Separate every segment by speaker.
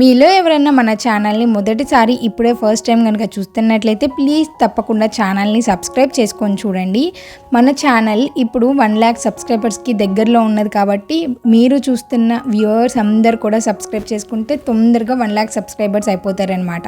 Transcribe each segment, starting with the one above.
Speaker 1: మీలో ఎవరైనా మన ఛానల్ని మొదటిసారి ఇప్పుడే ఫస్ట్ టైం కనుక చూస్తున్నట్లయితే ప్లీజ్ తప్పకుండా ఛానల్ని సబ్స్క్రైబ్ చేసుకొని చూడండి. మన ఛానల్ ఇప్పుడు వన్ ల్యాక్ సబ్స్క్రైబర్స్కి దగ్గరలో ఉన్నది కాబట్టి మీరు చూస్తున్న వ్యూవర్స్ అందరు కూడా సబ్స్క్రైబ్ చేసుకుంటే తొందరగా వన్ ల్యాక్ సబ్స్క్రైబర్స్ అయిపోతారనమాట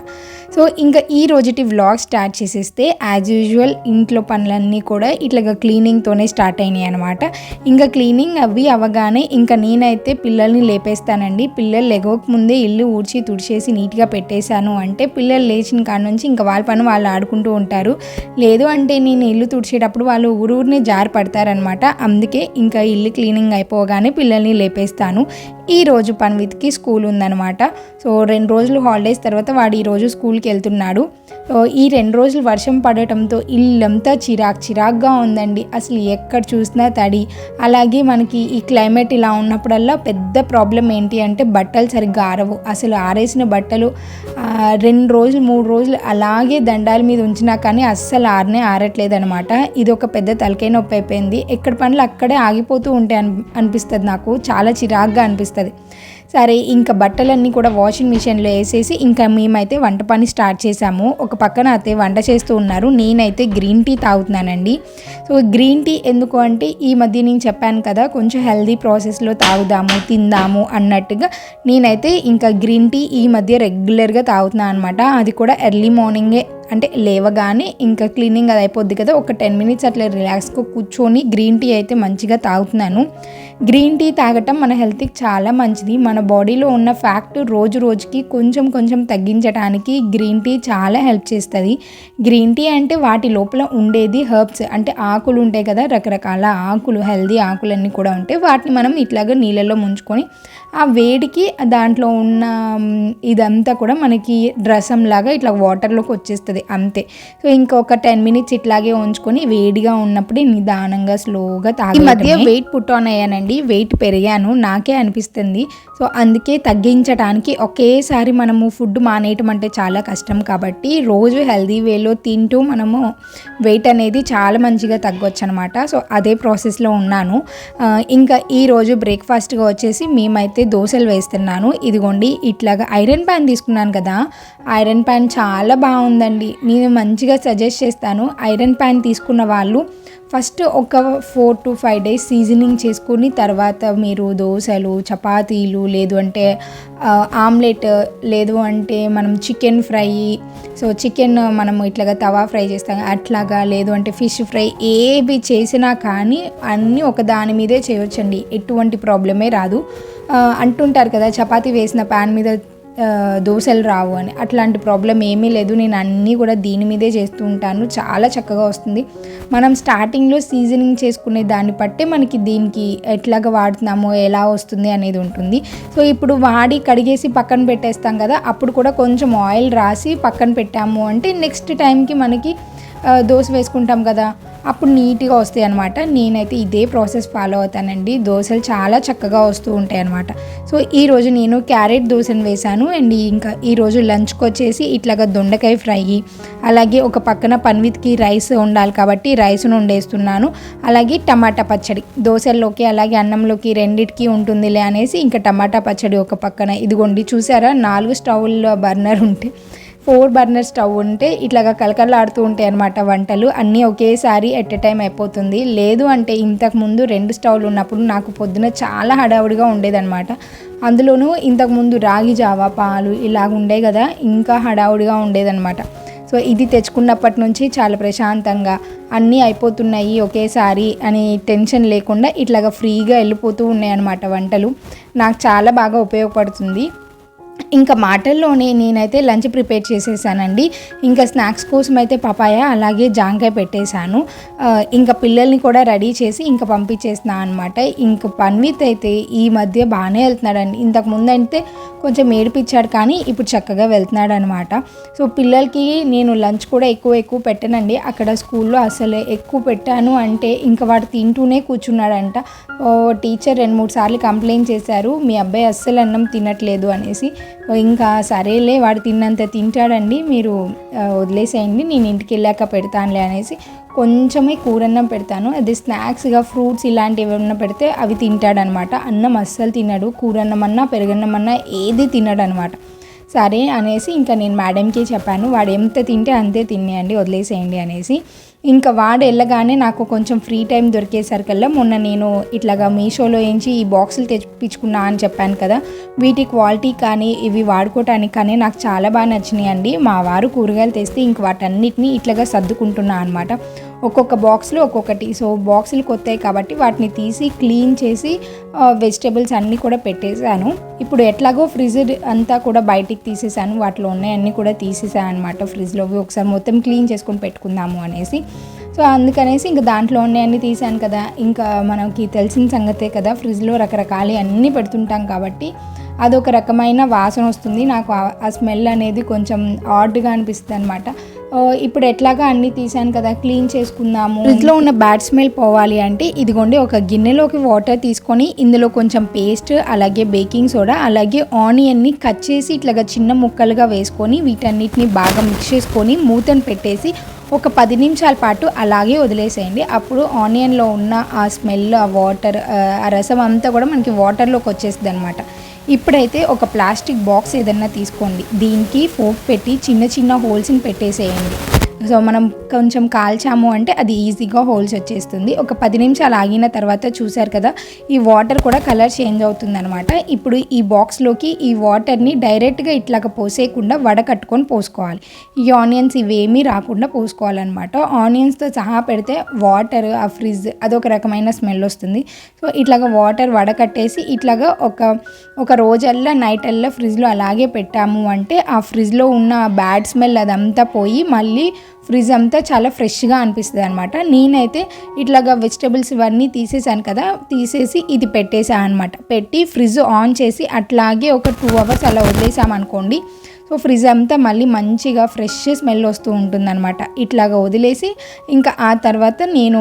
Speaker 1: సో ఇంకా ఈ రోజుటి వ్లాగ్ స్టార్ట్ చేసేస్తే యాజ్ యూజువల్ ఇంట్లో పనులన్నీ కూడా ఇట్లాగా క్లీనింగ్తోనే స్టార్ట్ అయినాయి అనమాట ఇంకా క్లీనింగ్ అవి అవగానే ఇంకా నేనైతే పిల్లల్ని లేపేస్తానండి. పిల్లలు లెగవక ముందే ఇల్లు ఊడ్చి తుడిచేసి నీట్గా పెట్టేశాను. అంటే పిల్లలు లేచిన కాడ నుంచి ఇంకా వాళ్ళ పని వాళ్ళు ఆడుకుంటూ ఉంటారు. లేదు అంటే నేను ఇల్లు తుడిచేటప్పుడు వాళ్ళు ఊరూరిని జారి పడతారనమాట అందుకే ఇంకా ఇల్లు క్లీనింగ్ అయిపోగానే పిల్లల్ని లేపేస్తాను. ఈ రోజు పన్విత్కి స్కూల్ ఉందన్నమాట. సో రెండు రోజులు హాలిడేస్ తర్వాత వాడు ఈరోజు స్కూల్కి వెళ్తున్నాడు. సో ఈ రెండు రోజులు వర్షం పడటంతో ఇల్లంతా చిరాక్ చిరాక్గా ఉందండి. అసలు ఎక్కడ చూసినా తడి. అలాగే మనకి ఈ క్లైమేట్ ఇలా ఉన్నప్పుడల్లా పెద్ద ప్రాబ్లం ఏంటి అంటే బట్టలు సరిగ్గా ఆరవు. అసలు ఆరేసిన బట్టలు రెండు రోజులు మూడు రోజులు అలాగే దండాల మీద ఉంచినా కానీ అస్సలు ఆరనే ఆరట్లేదు అనమాట ఇది ఒక పెద్ద తలకాయ నొప్పి అయిపోయింది. ఎక్కడ పనులు అక్కడే ఆగిపోతూ ఉంటాయి అని అనిపిస్తుంది నాకు. చాలా చిరాగ్గా అనిపిస్తుంది. సరే ఇంకా బట్టలన్నీ కూడా వాషింగ్ మిషన్లో వేసేసి ఇంకా మేమైతే వంట పని స్టార్ట్ చేసాము. ఒక పక్కన అయితే వంట చేస్తూ ఉన్నారు. నేనైతే గ్రీన్ టీ తాగుతున్నానండి. సో గ్రీన్ టీ ఎందుకు అంటే ఈ మధ్య నేను చెప్పాను కదా కొంచెం హెల్దీ ప్రాసెస్లో తాగుదాము తిందాము అన్నట్టుగా నేనైతే ఇంకా గ్రీన్ టీ ఈ మధ్య రెగ్యులర్గా తాగుతున్నాను అనమాట అది కూడా ఎర్లీ మార్నింగే అంటే లేవగానే ఇంకా క్లీనింగ్ అది అయిపోద్ది కదా ఒక టెన్ మినిట్స్ అట్లా రిలాక్స్గా కూర్చొని గ్రీన్ టీ అయితే మంచిగా తాగుతున్నాను. గ్రీన్ టీ తాగటం మన హెల్త్కి చాలా మంచిది. మన బాడీలో ఉన్న ఫ్యాక్ట్ రోజు రోజుకి కొంచెం కొంచెం తగ్గించడానికి గ్రీన్ టీ చాలా హెల్ప్ చేస్తుంది. గ్రీన్ టీ అంటే వాటి లోపల ఉండేది హర్బ్స్ అంటే ఆకులు ఉంటాయి కదా రకరకాల ఆకులు హెల్దీ ఆకులన్నీ కూడా ఉంటాయి. వాటిని మనం ఇట్లాగా నీళ్ళలో ముంచుకొని ఆ వేడికి దాంట్లో ఉన్న ఇదంతా కూడా మనకి రసం లాగా ఇట్లా వాటర్లోకి వచ్చేస్తుంది అంతే. సో ఇంకొక టెన్ మినిట్స్ ఇట్లాగే ఉంచుకొని వేడిగా ఉన్నప్పుడే నిదానంగా స్లోగా తాగి మధ్య వెయిట్ పుట్ ఆన్ అయ్యానండి. వెయిట్ పెరిగాను నాకే అనిపిస్తుంది. సో అందుకే తగ్గించడానికి ఒకేసారి మనము ఫుడ్ మానేయటం అంటే చాలా కష్టం కాబట్టి రోజు హెల్దీ వేలో తింటూ మనము వెయిట్ అనేది చాలా మంచిగా తగ్గొచ్చు అనమాట సో అదే ప్రాసెస్లో ఉన్నాను. ఇంకా ఈరోజు బ్రేక్ఫాస్ట్గా వచ్చేసి మేమైతే దోశలు వేస్తున్నాను. ఇదిగోండి ఇట్లాగా ఐరన్ ప్యాన్ తీసుకున్నాను కదా ఐరన్ ప్యాన్ చాలా బాగుందండి. నేను మంచిగా సజెస్ట్ చేస్తాను. ఐరన్ ప్యాన్ తీసుకున్న వాళ్ళు ఫస్ట్ ఒక four to five days seasoning చేసుకుని తర్వాత మీరు దోశలు చపాతీలు లేదు అంటే ఆమ్లెట్ లేదు అంటే మనం చికెన్ ఫ్రై సో చికెన్ మనం ఇట్లాగా తవా ఫ్రై చేస్తాం. అట్లాగా లేదు అంటే ఫిష్ ఫ్రై ఏవి చేసినా కానీ అన్నీ ఒక దాని మీదే చేయొచ్చండి. ఎటువంటి ప్రాబ్లమే రాదు. అంటుంటారు కదా చపాతీ వేసిన ప్యాన్ మీద దోశలు రావు అని. అట్లాంటి ప్రాబ్లం ఏమీ లేదు. నేను అన్నీ కూడా దీని మీదే చేస్తూ ఉంటాను. చాలా చక్కగా వస్తుంది. మనం స్టార్టింగ్లో సీజనింగ్ చేసుకునే దాన్ని బట్టే మనకి దీనికి ఎట్లాగా వాడుతున్నామో ఎలా వస్తుంది అనేది ఉంటుంది. సో ఇప్పుడు వాడి కడిగేసి పక్కన పెట్టేస్తాం కదా అప్పుడు కూడా కొంచెం ఆయిల్ రాసి పక్కన పెట్టాము అంటే నెక్స్ట్ టైంకి మనకి దోశ వేసుకుంటాం కదా అప్పుడు నీట్గా వస్తాయి అనమాట నేనైతే ఇదే ప్రాసెస్ ఫాలో అవుతానండి. దోశలు చాలా చక్కగా వస్తూ ఉంటాయి అనమాట సో ఈరోజు నేను క్యారెట్ దోశను వేశాను. అండ్ ఇంకా ఈరోజు లంచ్కి వచ్చేసి ఇట్లాగా దొండకాయ ఫ్రై అలాగే ఒక పక్కన పన్విత్కి రైస్ ఉండాలి కాబట్టి రైస్ను వండేస్తున్నాను. అలాగే టమాటా పచ్చడి దోశల్లోకి అలాగే అన్నంలోకి రెండిటికి ఉంటుందిలే అనేసి ఇంకా టమాటా పచ్చడి ఒక పక్కన ఇదిగోండి చూసారా? నాలుగు స్టవ్ల బర్నర్ ఉంటే ఫోర్ బర్నర్ స్టవ్ ఉంటే ఇట్లాగా కలకలాడుతూ ఉంటాయి అనమాట వంటలు. అన్నీ ఒకేసారి ఎట్ ఎ టైం అయిపోతుంది. లేదు అంటే ఇంతకుముందు రెండు స్టవ్లు ఉన్నప్పుడు నాకు పొద్దున చాలా హడావుడిగా ఉండేదన్నమాట. అందులోనూ ఇంతకుముందు రాగి జావా పాలు ఇలాగ ఉండే కదా ఇంకా హడావుడిగా ఉండేదన్నమాట. సో ఇది తెచ్చుకున్నప్పటి నుంచి చాలా ప్రశాంతంగా అన్నీ అయిపోతున్నాయి ఒకేసారి అని టెన్షన్ లేకుండా ఇట్లాగా ఫ్రీగా వెళ్ళిపోతూ ఉన్నాయన్నమాట వంటలు. నాకు చాలా బాగా ఉపయోగపడుతుంది. ఇంకా మాటల్లోనే నేనైతే లంచ్ ప్రిపేర్ చేసేసానండి. ఇంకా స్నాక్స్ కోసం అయితే పపాయ అలాగే జాంకాయ పెట్టేశాను. ఇంకా పిల్లల్ని కూడా రెడీ చేసి ఇంకా పంపించేసిన అనమాట ఇంకా పన్విత్ అయితే ఈ మధ్య బాగానే వెళ్తున్నాడండి. ఇంతకు ముందు అయితే కొంచెం ఏడిపించాడు కానీ ఇప్పుడు చక్కగా వెళ్తున్నాడు అనమాట సో పిల్లలకి నేను లంచ్ కూడా ఎక్కువ ఎక్కువ పెట్టనండి. అక్కడ స్కూల్లో అసలు ఎక్కువ పెట్టాను అంటే ఇంకా వాడు తింటూనే కూర్చున్నాడంట. ఓ టీచర్ రెండు మూడు సార్లు కంప్లైంట్ చేశారు. మీ అబ్బాయి అస్సలు అన్నం తినట్లేదు అనేసి. ఇంకా సరేలే వాడు తిన్నంత తింటాడండి మీరు వదిలేసేయండి నేను ఇంటికి వెళ్ళాక పెడతానులే అనేసి కొంచెమే కూరన్నం పెడతాను. అది స్నాక్స్గా ఫ్రూట్స్ ఇలాంటివి ఏమన్నా పెడితే అవి తింటాడనమాట. అన్నం అస్సలు తినడు కూరన్నం అన్నా పెరుగన్నం అన్నా ఏది తినడనమాట. సరే అనేసి ఇంకా నేను మేడంకి చెప్పాను వాడు ఎంత తింటే అంతే తినేయండి వదిలేసేయండి అనేసి. ఇంకా వాడు వెళ్ళగానే నాకు కొంచెం ఫ్రీ టైం దొరికేసరికల్లా మొన్న నేను ఇట్లాగా మీషోలో ఏంచి ఈ బాక్సులు తెప్పించుకున్నా అని చెప్పాను కదా వీటి క్వాలిటీ కానీ ఇవి వాడుకోవటానికి కానీ నాకు చాలా బాగా నచ్చినాయి అండి మా వారు కూరగాయలు తెస్తే ఇంక వాటన్నిటిని ఇట్లాగా సర్దుకుంటున్నా అనమాట ఒక్కొక్క బాక్స్లో ఒక్కొక్కటి. సో బాక్సులు కొత్తాయి కాబట్టి వాటిని తీసి క్లీన్ చేసి వెజిటేబుల్స్ అన్నీ కూడా పెట్టేశాను. ఇప్పుడు ఎట్లాగో ఫ్రిడ్జ్ అంతా కూడా బయటికి తీసేసాను వాటిలో ఉన్నాయన్నీ కూడా తీసేసాను అనమాట ఫ్రిడ్జ్లోవి ఒకసారి మొత్తం క్లీన్ చేసుకొని పెట్టుకుందాము అనేసి. సో అందుకనేసి ఇంకా దాంట్లో ఉన్నాయన్నీ తీసాను కదా. ఇంకా మనకి తెలిసిన సంగతే కదా ఫ్రిడ్జ్లో రకరకాలు అన్నీ పెడుతుంటాం కాబట్టి అదొక రకమైన వాసన వస్తుంది. నాకు ఆ- స్మెల్ అనేది కొంచెం ఆడ్గా అనిపిస్తుంది అనమాట ఇప్పుడు ఎట్లాగా అన్నీ తీసాను కదా క్లీన్ చేసుకుందాము. ఫ్రిడ్జ్లో ఉన్న బ్యాడ్ స్మెల్ పోవాలి అంటే ఇదిగోండి ఒక గిన్నెలోకి వాటర్ తీసుకొని ఇందులో కొంచెం పేస్ట్ అలాగే బేకింగ్ సోడా అలాగే ఆనియన్ని కట్ చేసి ఇట్లాగా చిన్న ముక్కలుగా వేసుకొని వీటన్నిటిని బాగా మిక్స్ చేసుకొని మూతను పెట్టేసి ఒక పది నిమిషాల పాటు అలాగే వదిలేసేయండి. అప్పుడు ఆనియన్లో ఉన్న ఆ స్మెల్ ఆ వాటర్ ఆ రసం అంతా కూడా మనకి వాటర్లోకి వచ్చేస్తుంది అనమాట ఇప్పుడైతే ఒక ప్లాస్టిక్ బాక్స్ ఏదన్నా తీసుకోండి. దీనికి ఫోక్ పెట్టి చిన్న చిన్న హోల్స్ని పెట్టేసేయండి. సో మనం కొంచెం కాల్చాము అంటే అది ఈజీగా హోల్స్ వచ్చేస్తుంది. ఒక పది నిమిషాలు ఆగిన తర్వాత చూసారు కదా ఈ వాటర్ కూడా కలర్ చేంజ్ అవుతుంది అనమాట ఇప్పుడు ఈ బాక్స్లోకి ఈ వాటర్ని డైరెక్ట్గా ఇట్లాగా పోసేయకుండా వడకట్టుకొని పోసుకోవాలి. ఈ ఆనియన్స్ ఇవేమీ రాకుండా పోసుకోవాలన్నమాట. ఆనియన్స్తో సహా పెడితే వాటర్ ఆ ఫ్రిడ్జ్ అదొక రకమైన స్మెల్ వస్తుంది. సో ఇట్లాగా వాటర్ వడకట్టేసి ఇట్లాగా ఒక ఒక రోజల్లా నైట్ అల్లా ఫ్రిడ్జ్లో అలాగే పెట్టాము అంటే ఆ ఫ్రిడ్జ్లో ఉన్న బ్యాడ్ స్మెల్ అదంతా పోయి మళ్ళీ ఫ్రిడ్జ్ అంతా చాలా ఫ్రెష్గా అనిపిస్తుంది అనమాట నేనైతే ఇట్లాగా వెజిటబుల్స్ ఇవన్నీ తీసేసాను కదా తీసేసి ఇది పెట్టేసాను అనమాట పెట్టి ఫ్రిడ్జ్ ఆన్ చేసి అట్లాగే ఒక టూ అవర్స్ అలా వదిలేసామనుకోండి సో ఫ్రిడ్జ్ అంతా మళ్ళీ మంచిగా ఫ్రెష్ స్మెల్ వస్తూ ఉంటుందన్నమాట. ఇట్లాగా వదిలేసి ఇంకా ఆ తర్వాత నేను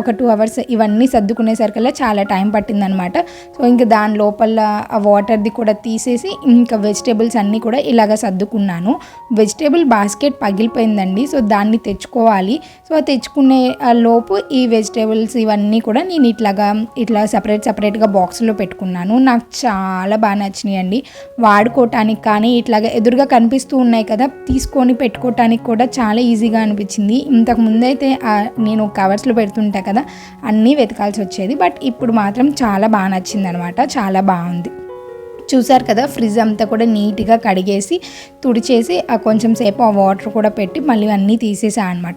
Speaker 1: ఒక టూ అవర్స్ ఇవన్నీ సర్దుకునేసరికల్లా చాలా టైం పట్టిందనమాట సో ఇంకా దాని లోపల ఆ వాటర్ది కూడా తీసేసి ఇంకా వెజిటేబుల్స్ అన్నీ కూడా ఇలాగ సర్దుకున్నాను. వెజిటేబుల్ బాస్కెట్ పగిలిపోయిందండి. సో దాన్ని తెచ్చుకోవాలి. సో తెచ్చుకునే లోపు ఈ వెజిటేబుల్స్ ఇవన్నీ కూడా నేను ఇట్లాగా ఇట్లా సపరేట్ సపరేట్గా బాక్స్లో పెట్టుకున్నాను. నాకు చాలా బాగా నచ్చినాయి అండి వాడుకోవటానికి కానీ ఇట్లాగా ఎదురుగా కనిపిస్తూ ఉన్నాయి కదా తీసుకొని పెట్టుకోవటానికి కూడా చాలా ఈజీగా అనిపించింది. ఇంతకు ముందైతే నేను కవర్స్లో పెడుతుంటా కదా అన్నీ వెతకాల్సి వచ్చేది. బట్ ఇప్పుడు మాత్రం చాలా బాగా నచ్చింది అనమాట చాలా బాగుంది. చూసారు కదా ఫ్రిడ్జ్ అంతా కూడా నీట్గా కడిగేసి తుడిచేసి ఆ కొంచెం సేపు ఆ వాటర్ కూడా పెట్టి మళ్ళీ అన్నీ తీసేసా అనమాట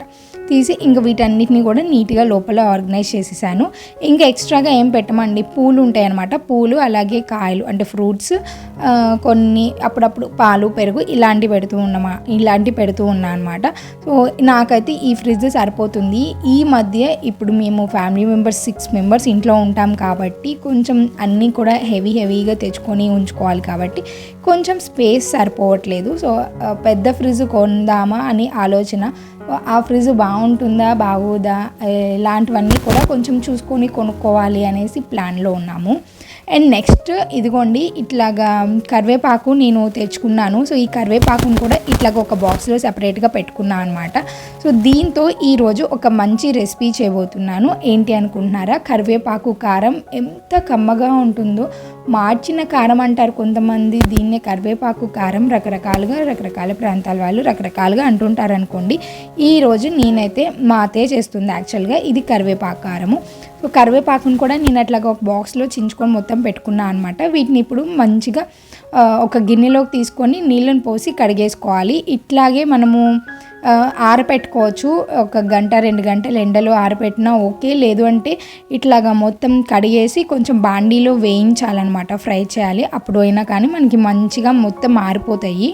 Speaker 1: తీసి ఇంకా వీటన్నిటిని కూడా నీట్గా లోపల ఆర్గనైజ్ చేసేసాను. ఇంకా ఎక్స్ట్రాగా ఏం పెట్టమండి పూలు ఉంటాయి అనమాట పూలు అలాగే కాయలు అంటే ఫ్రూట్స్ కొన్ని అప్పుడప్పుడు పాలు పెరుగు ఇలాంటివి పెడుతూ ఉన్నామా ఇలాంటివి పెడుతూ ఉన్నా అనమాట సో నాకైతే ఈ ఫ్రిడ్జ్ సరిపోతుంది. ఈ మధ్య ఇప్పుడు మేము ఫ్యామిలీ మెంబర్స్ సిక్స్ మెంబర్స్ ఇంట్లో ఉంటాం కాబట్టి కొంచెం అన్నీ కూడా హెవీ హెవీగా తెచ్చుకొని ఉంచుకోవాలి కాబట్టి కొంచెం స్పేస్ సరిపోవట్లేదు. సో పెద్ద ఫ్రిడ్జ్ కొందామా అని ఆలోచన ఆ ఫ్రిడ్జ్ బాగుంటుందా బాగోదా ఇలాంటివన్నీ కూడా కొంచెం చూసుకొని కొనుక్కోవాలి అనేసి ప్లాన్లో ఉన్నాము. అండ్ నెక్స్ట్ ఇదిగోండి ఇట్లాగా కరివేపాకు నేను తెచ్చుకున్నాను. సో ఈ కరివేపాకును కూడా ఇట్లాగ ఒక బాక్స్లో సపరేట్గా పెట్టుకున్నాను అనమాట సో దీంతో ఈరోజు ఒక మంచి రెసిపీ చేయబోతున్నాను. ఏంటి అనుకుంటున్నారా? కరివేపాకు కారం ఎంత కమ్మగా ఉంటుందో మార్చిన కారం అంటారు కొంతమంది. దీన్నే కరివేపాకు కారం రకరకాలుగా రకరకాల ప్రాంతాల వాళ్ళు రకరకాలుగా అంటుంటారు అనుకోండి ఈరోజు నేనైతే మా అతే చేస్తుంది యాక్చువల్గా. ఇది కరివేపాకు కారము. సో కరివేపాకును కూడా నేను అట్లాగా ఒక బాక్స్లో చించుకొని మొత్తం పెట్టుకున్నాను అనమాట వీటిని ఇప్పుడు మంచిగా ఒక గిన్నెలోకి తీసుకొని నీళ్ళని పోసి కడిగేసుకోవాలి. ఇట్లాగే మనము ఆరపెట్టుకోవచ్చు. ఒక గంట రెండు గంటలు ఎండలో ఆరపెట్టినా ఓకే. లేదు అంటే ఇట్లాగా మొత్తం కడిగేసి కొంచెం బాండీలో వేయించాలన్నమాట. ఫ్రై చేయాలి. అప్పుడు అయినా కానీ మనకి మంచిగా మొత్తం ఆరిపోతాయి.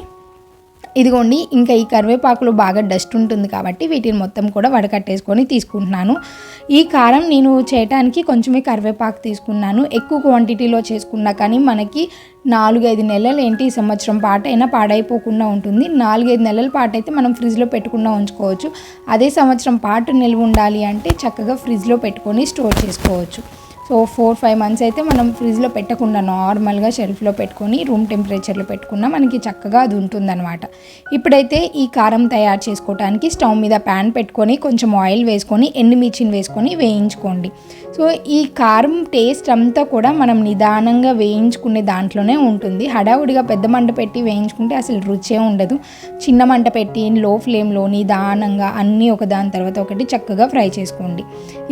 Speaker 1: ఇదిగోండి ఇంకా ఈ కరివేపాకులో బాగా డస్ట్ ఉంటుంది కాబట్టి వీటిని మొత్తం కూడా వడకట్టేసుకొని తీసుకుంటున్నాను. ఈ కారం నేను చేయటానికి కొంచెమే కరివేపాకు తీసుకున్నాను. ఎక్కువ క్వాంటిటీలో చేసుకున్నా కానీ మనకి నాలుగైదు నెలలు ఏంటి ఈ సంవత్సరం పాటైనా పాడైపోకుండా ఉంటుంది. నాలుగైదు నెలల పాటు అయితే మనం ఫ్రిడ్జ్లో పెట్టకుండా ఉంచుకోవచ్చు. అదే సంవత్సరం పాటు నిల్వ ఉండాలి అంటే చక్కగా ఫ్రిడ్జ్లో పెట్టుకొని స్టోర్ చేసుకోవచ్చు. సో ఫోర్ ఫైవ్ మంత్స్ అయితే మనం ఫ్రిడ్జ్లో పెట్టకుండా నార్మల్గా షెల్ఫ్లో పెట్టుకొని రూమ్ టెంపరేచర్లో పెట్టుకున్నా మనకి చక్కగా అది ఉంటుందన్నమాట. ఇప్పుడైతే ఈ కారం తయారు చేసుకోవడానికి స్టవ్ మీద ప్యాన్ పెట్టుకొని కొంచెం ఆయిల్ వేసుకొని ఎండుమిర్చిని వేసుకొని వేయించుకోండి. సో ఈ కారం టేస్ట్ అంతా కూడా మనం నిదానంగా వేయించుకునే దాంట్లోనే ఉంటుంది. హడావుడిగా పెద్ద మంట పెట్టి వేయించుకుంటే అసలు రుచే ఉండదు. చిన్న మంట పెట్టి లో ఫ్లేమ్లో నిదానంగా అన్నీ ఒకదాని తర్వాత ఒకటి చక్కగా ఫ్రై చేసుకోండి.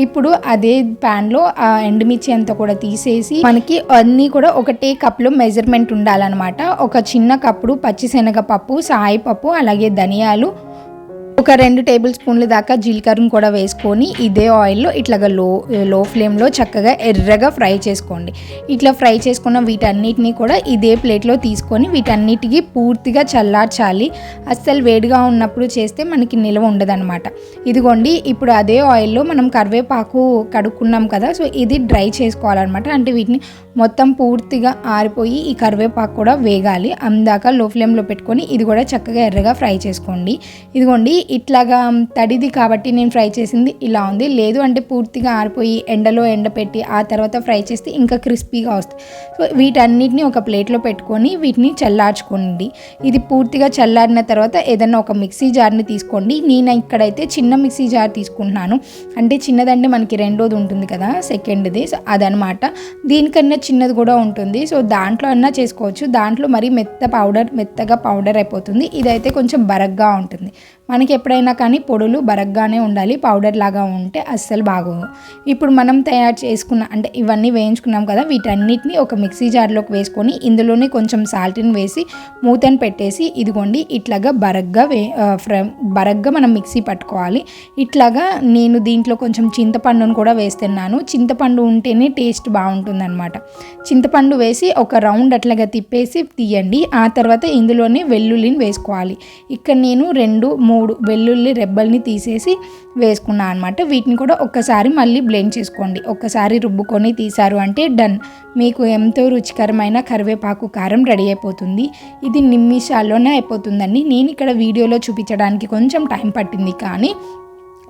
Speaker 1: ఇప్పుడు అదే ప్యాన్లో ఎండు ఎండుమిర్చి అంతా కూడా తీసేసి మనకి అన్నీ కూడా ఒకటే కప్లో మెజర్మెంట్ ఉండాలన్నమాట. ఒక చిన్న కప్పుడు పచ్చిశనగపప్పు సాయిపప్పు అలాగే ధనియాలు ఒక రెండు టేబుల్ స్పూన్ల దాకా జీలకర్రను కూడా వేసుకొని ఇదే ఆయిల్లో ఇట్లాగా లో లో ఫ్లేమ్లో చక్కగా ఎర్రగా ఫ్రై చేసుకోండి. ఇట్లా ఫ్రై చేసుకున్న వీటన్నిటిని కూడా ఇదే ప్లేట్లో తీసుకొని వీటన్నిటికీ పూర్తిగా చల్లార్చాలి. అస్సలు వేడిగా ఉన్నప్పుడు చేస్తే మనకి నిల్వ ఉండదన్నమాట. ఇదిగోండి ఇప్పుడు అదే ఆయిల్లో మనం కరివేపాకు కడుక్కున్నాం కదా సో ఇది డ్రై చేసుకోవాలన్నమాట. అంటే వీటిని మొత్తం పూర్తిగా ఆరిపోయి ఈ కరివేపాకు కూడా వేగాలి. అందాక లో ఫ్లేమ్లో పెట్టుకొని ఇది కూడా చక్కగా ఎర్రగా ఫ్రై చేసుకోండి. ఇదిగోండి ఇట్లాగా తడిది కాబట్టి నేను ఫ్రై చేసింది ఇలా ఉంది. లేదు అంటే పూర్తిగా ఆరిపోయి ఎండలో ఎండపెట్టి ఆ తర్వాత ఫ్రై చేస్తే ఇంకా క్రిస్పీగా వస్తుంది. సో వీటన్నిటిని ఒక ప్లేట్లో పెట్టుకొని వీటిని చల్లార్చుకోండి. ఇది పూర్తిగా చల్లారిన తర్వాత ఏదైనా ఒక మిక్సీ జార్ని తీసుకోండి. నేను ఇక్కడైతే చిన్న మిక్సీ జార్ తీసుకుంటున్నాను. అంటే చిన్నదంటే మనకి రెండోది ఉంటుంది కదా సెకండ్ది. సో అదనమాట. దీనికన్నా చిన్నది కూడా ఉంటుంది. సో దాంట్లో అన్నా చేసుకోవచ్చు. దాంట్లో మరీ మెత్త పౌడర్ మెత్తగా పౌడర్ అయిపోతుంది. ఇదైతే కొంచెం బరగ్గా ఉంటుంది. మనకి ఎప్పుడైనా కానీ పొడులు బరగ్గానే ఉండాలి పౌడర్ లాగా ఉంటే అస్సలు బాగోవు. ఇప్పుడు మనం తయారు చేసుకున్న అంటే ఇవన్నీ వేయించుకున్నాం కదా వీటన్నిటిని ఒక మిక్సీ జార్లోకి వేసుకొని ఇందులోనే కొంచెం సాల్ట్ని వేసి మూతను పెట్టేసి ఇదిగోండి ఇట్లాగా బరగ్గా వే ఫ్ర బరగ్గా మనం మిక్సీ పట్టుకోవాలి. ఇట్లాగా నేను దీంట్లో కొంచెం చింతపండును కూడా వేస్తున్నాను. చింతపండు ఉంటేనే టేస్ట్ బాగుంటుందన్నమాట. చింతపండు వేసి ఒక రౌండ్ అట్లాగా తిప్పేసి తీయండి. ఆ తర్వాత ఇందులోనే వెల్లుల్లిని వేసుకోవాలి. ఇక్కడ నేను రెండు మూడు వెల్లుల్లి రెబ్బల్ని తీసేసి వేసుకున్నాను అనమాట వీటిని కూడా ఒక్కసారి మళ్ళీ బ్లెండ్ చేసుకోండి. ఒక్కసారి రుబ్బుకొని తీసారు అంటే డన్ మీకు ఎంతో రుచికరమైన కరివేపాకు కారం రెడీ అయిపోతుంది. ఇది నిమిషాల్లోనే అయిపోతుందండి. నేను ఇక్కడ వీడియోలో చూపించడానికి కొంచెం టైం పట్టింది కానీ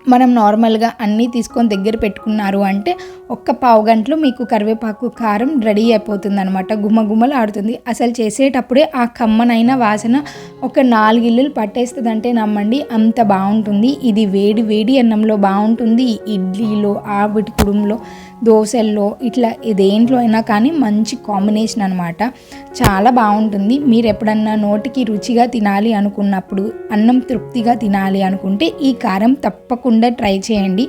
Speaker 1: మనం నార్మల్గా అన్నీ తీసుకొని దగ్గర పెట్టుకున్నారు అంటే ఒక్క పావు గంటలో మీకు కరివేపాకు కారం రెడీ అయిపోతుంది అనమాట గుమ్మగుమ్మలు ఆడుతుంది అసలు చేసేటప్పుడే ఆ కమ్మనైన వాసన ఒక నాలుగు ఇల్లులు పట్టేస్తుందంటే నమ్మండి అంత బాగుంటుంది. ఇది వేడి వేడి అన్నంలో బాగుంటుంది. ఇడ్లీలో ఆవిటి కుడుంలో దోశల్లో ఇట్లా దేంట్లో అయినా కానీ మంచి కాంబినేషన్ అనమాట చాలా బాగుంటుంది. మీరు ఎప్పుడన్నా నోటికి రుచిగా తినాలి అనుకున్నప్పుడు అన్నం తృప్తిగా తినాలి అనుకుంటే ఈ కారం తప్పకుండా ట్రై చేయండి.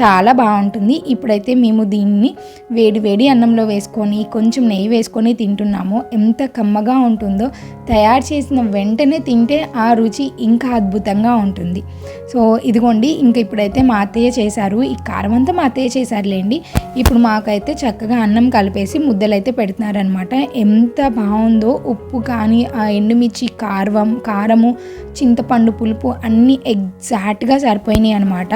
Speaker 1: చాలా బాగుంటుంది. ఇప్పుడైతే మేము దీన్ని వేడి వేడి అన్నంలో వేసుకొని కొంచెం నెయ్యి వేసుకొని తింటున్నాము. ఎంత కమ్మగా ఉంటుందో తయారు చేసిన వెంటనే తింటే ఆ రుచి ఇంకా అద్భుతంగా ఉంటుంది. సో ఇదిగోండి ఇంకా ఇప్పుడైతే మా అత్తయ్య చేశారు. ఈ కారం అంతా మా అత్తయ్య చేశారులేండి. ఇప్పుడు మాకైతే చక్కగా అన్నం కలిపేసి ముద్దలైతే పెడుతున్నారనమాట ఎంత బాగా బాగుందో ఉప్పు కానీ ఆ ఎండుమిర్చి కారం కారము చింతపండు పులుపు అన్నీ ఎగ్జాక్ట్గా సరిపోయినాయి అనమాట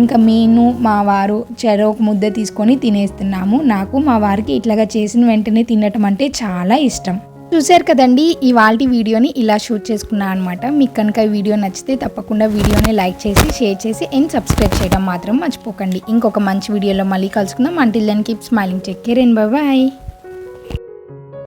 Speaker 1: ఇంకా నేను మా వారు చెరొక ముద్ద తీసుకొని తినేస్తున్నాము. నాకు మా వారికి ఇట్లాగా చేసిన వెంటనే తినటం అంటే చాలా ఇష్టం. చూశారు కదండి ఇవాళ వీడియోని ఇలా షూట్ చేసుకున్నాను అనమాట మీకు కనుక ఈ వీడియో నచ్చితే తప్పకుండా వీడియోని లైక్ చేసి షేర్ చేసి అండ్ సబ్స్క్రైబ్ చేయడం మాత్రం మర్చిపోకండి. ఇంకొక మంచి వీడియోలో మళ్ళీ కలుసుకుందాం. Until then keep smiling take care and bye